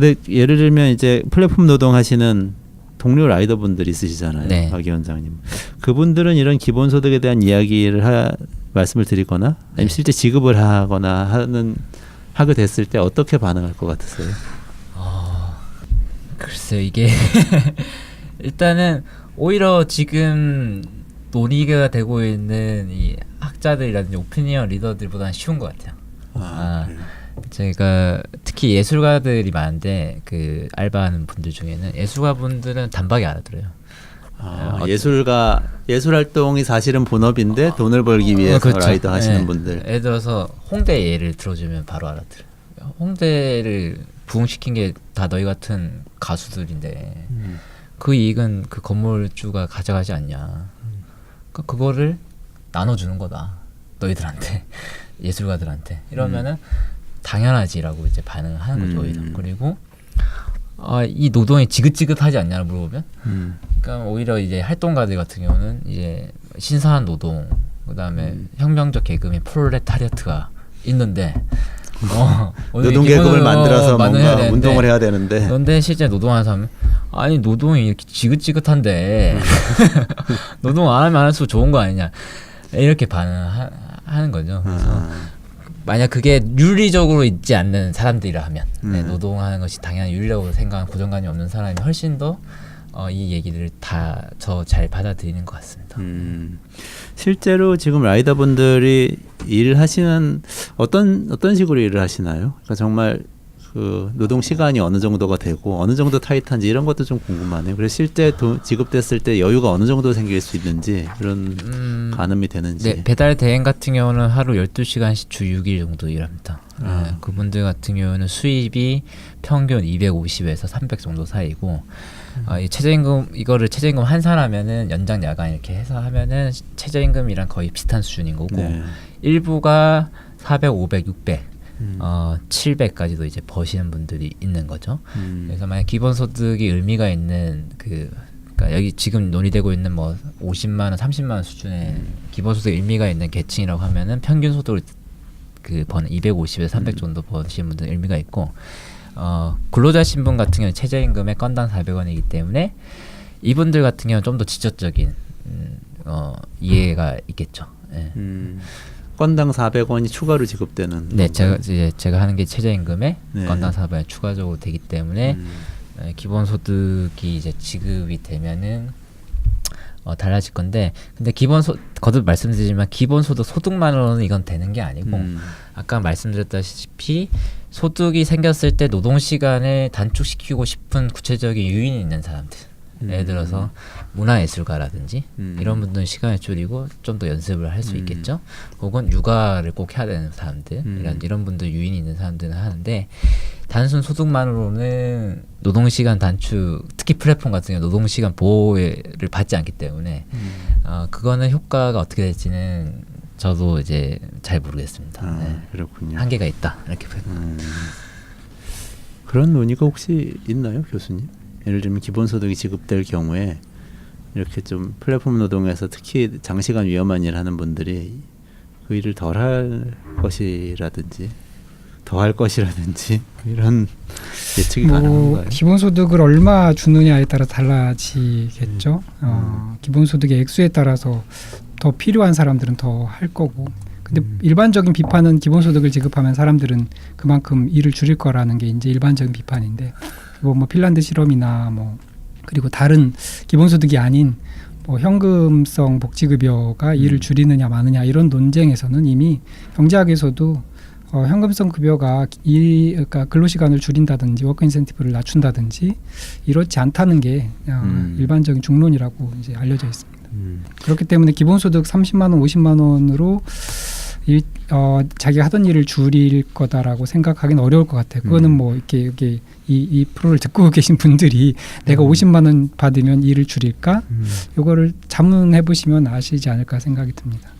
근데 예를 들면 이제 플랫폼 노동하시는 동료 라이더분들 있으시잖아요, 네. 박 위원장님. 그분들은 이런 기본소득에 대한 이야기를 하, 말씀을 드리거나 아니면 네. 실제 지급을 하거나 하는 하게 됐을 때 어떻게 반응할 것 같으세요? 글쎄요 이게 일단은 오히려 지금 논의가 되고 있는 이 학자들이라든지 오피니언 리더들보다는 쉬운 것 같아요. 아, 그래요? 제가 특히 예술가들이 많은데 그 알바하는 분들 중에는 예술가 분들은 단박에 알아들어요. 아, 어떤- 예술가 예술 활동이 사실은 본업인데 돈을 벌기 위해서 어, 그렇죠. 라이더 하시는 네. 분들. 예를 들어서 홍대 예를 들어주면 바로 알아들어요. 홍대를 부흥시킨 게 다 너희 같은 가수들인데 음. 그 이익은 그 건물주가 가져가지 않냐. 그러니까 그거를 나눠주는 거다. 너희들한테 예술가들한테 이러면은 당연하지라고 이제 반응을 하는 거죠. 음. 오히려. 그리고 아, 이 노동이 지긋지긋하지 않냐를 물어보면 음. 그러니까 오히려 이제 활동가들 같은 경우는 이제 신선한 노동 그다음에 음. 혁명적 계급인 프롤레타리아트가 있는데 어, 노동 계급을 만들어서 뭔가 되는데 운동을 해야 되는데 그런데 실제 노동하는 사람은 아니 노동이 이렇게 지긋지긋한데 노동 안 하면 안 할수록 좋은 거 아니냐 이렇게 반응하는 거죠. 그래서 아, 만약 그게 윤리적으로 있지 않는 사람들이라 하면 네, 음. 노동하는 것이 당연히 윤리라고 생각하는 고정관념 없는 사람이 훨씬 더 어, 이 얘기를 다더잘 받아들이는 것 같습니다. 음. 실제로 지금 라이더분들이 일을 하시는 어떤 어떤 식으로 일을 하시나요? 그러니까 정말 그 노동 시간이 어느 정도가 되고 어느 정도 타이트한지 이런 것도 좀 궁금하네요. 그래서 실제 돈 지급됐을 때 여유가 어느 정도 생길 수 있는지 이런 음, 가늠이 되는지. 네, 배달 대행 같은 경우는 하루 12시간씩 주 6일 정도 일합니다. 아. 네, 그분들 같은 경우는 수입이 평균 250에서 300 정도 사이고 아, 이 최저임금 이거를 최저임금 환산하면은 연장 야간 이렇게 해서 하면은 최저임금이랑 거의 비슷한 수준인 거고 네. 일부가 400, 500, 600, 음. 어, 700까지도 이제 버시는 분들이 있는 거죠. 음. 그래서 만약 기본 소득이 의미가 있는 그 그러니까 여기 지금 논의되고 있는 뭐 50만 원, 30만 원 수준의 기본 소득 의미가 있는 계층이라고 하면은 평균 소득을 그 버는 250에서 300 정도 버시는 분들 의미가 있고 어 근로자 신분 같은 경우는 최저임금의 건당 400원이기 때문에 이분들 같은 경우는 좀 더 지적적인 음, 어 이해가 있겠죠. 예. 음. 건당 400원이 추가로 지급되는. 네, 건가요? 제가 이제 제가 하는 게 최저임금에 네. 건당 400원 추가적으로 되기 때문에 음. 에, 기본소득이 이제 지급이 되면은 어, 달라질 건데 근데 기본 소 거듭 말씀드리지만 기본 소득 소득만으로는 이건 되는 게 아니고 음. 아까 아까 말씀드렸다시피 소득이 생겼을 때 노동 시간을 단축시키고 싶은 구체적인 유인이 있는 사람들 예를 들어서 문화예술가라든지 음. 이런 분들은 시간을 줄이고 좀 더 연습을 할수 음. 있겠죠. 혹은 육아를 꼭 해야 되는 사람들 음. 이런 이런 분들 유인이 있는 사람들은 하는데 단순 소득만으로는 노동 시간 단축 특히 플랫폼 같은 경우 노동 시간 보호를 받지 않기 때문에 음. 어, 그거는 효과가 어떻게 될지는 저도 이제 잘 모르겠습니다. 아, 네. 그렇군요. 한계가 있다 이렇게. 음. 그런 논의가 혹시 있나요, 교수님? 예를 들면 기본소득이 지급될 경우에 이렇게 좀 플랫폼 노동에서 특히 장시간 위험한 일 하는 분들이 그 일을 덜 할 것이라든지 더 할 것이라든지 이런 예측이 뭐 가능한가요? 기본소득을 얼마 주느냐에 따라 달라지겠죠. 음. 어, 기본소득의 액수에 따라서 더 필요한 사람들은 더 할 거고. 근데 음. 일반적인 비판은 기본소득을 지급하면 사람들은 그만큼 일을 줄일 거라는 게 이제 일반적인 비판인데 뭐, 뭐 핀란드 실험이나 뭐 그리고 다른 기본소득이 아닌 뭐 현금성 복지급여가 일을 음. 줄이느냐 마느냐 이런 논쟁에서는 이미 경제학에서도 어, 현금성 급여가 일 그러니까 근로 시간을 줄인다든지 워크 인센티브를 낮춘다든지 이렇지 않다는 게 어, 음. 일반적인 중론이라고 이제 알려져 있습니다. 음. 그렇기 때문에 기본소득 30만 원, 50만 원으로 일, 어, 자기가 하던 일을 줄일 거다라고 생각하기는 어려울 것 같아요. 그거는 음. 뭐 이렇게 이렇게 이, 이 프로를 듣고 계신 분들이 내가 음. 50만 원 받으면 일을 줄일까? 음. 요거를 자문해 보시면 아시지 않을까 생각이 듭니다.